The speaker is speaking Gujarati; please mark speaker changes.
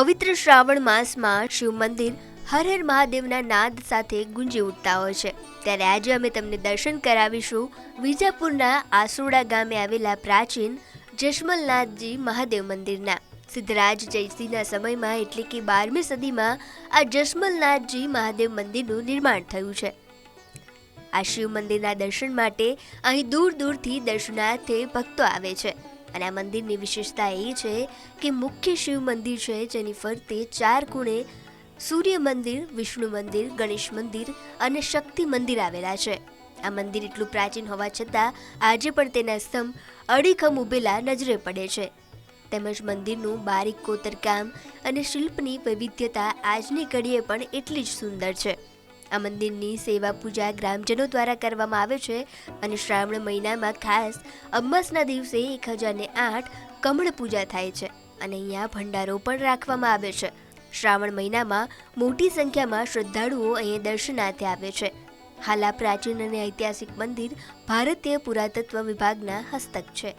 Speaker 1: પવિત્ર શ્રાવણ માસમાં શિવ મંદિર હર હર મહાદેવના નાદ સાથે ગુંજી ઉઠતા હોય છે. ત્યારે આજે અમે તમને દર્શન કરાવીશું વિજાપુરના આસોડા ગામે આવેલા પ્રાચીન જશમલનાથજી મહાદેવ મંદિરના. સિદ્ધરાજ જયસિંહના સમયમાં એટલે કે બારમી સદીમાં આ જશમલનાથજી મહાદેવ મંદિરનું નિર્માણ થયું છે. આ શિવ મંદિરના દર્શન માટે અહીં દૂર દૂરથી દર્શનાર્થે ભક્તો આવે છે. અને આ મંદિરની વિશેષતા એ છે કે મુખ્ય શિવ મંદિર છે જેની ફરતે ચાર ખૂણે સૂર્ય મંદિર, વિષ્ણુ મંદિર, ગણેશ મંદિર અને શક્તિ મંદિર આવેલા છે. આ મંદિર એટલું પ્રાચીન હોવા છતાં આજે પણ તેના સ્તંભ અડીખમ ઊભેલા નજરે પડે છે. તેમજ મંદિરનું બારીક કોતરકામ અને શિલ્પની વૈવિધ્યતા આજની ઘડીએ પણ એટલી જ સુંદર છે. આ મંદિરની સેવા પૂજા ગ્રામજનો દ્વારા કરવામાં આવે છે અને શ્રાવણ મહિનામાં ખાસ અમાસના દિવસે એક હજારને આઠ કમળ પૂજા થાય છે અને અહીંયા ભંડારો પણ રાખવામાં આવે છે. શ્રાવણ મહિનામાં મોટી સંખ્યામાં શ્રદ્ધાળુઓ અહીંયા દર્શનાર્થે આવે છે. હાલ આ પ્રાચીન અને ઐતિહાસિક મંદિર ભારતીય પુરાતત્વ વિભાગના હસ્તક છે.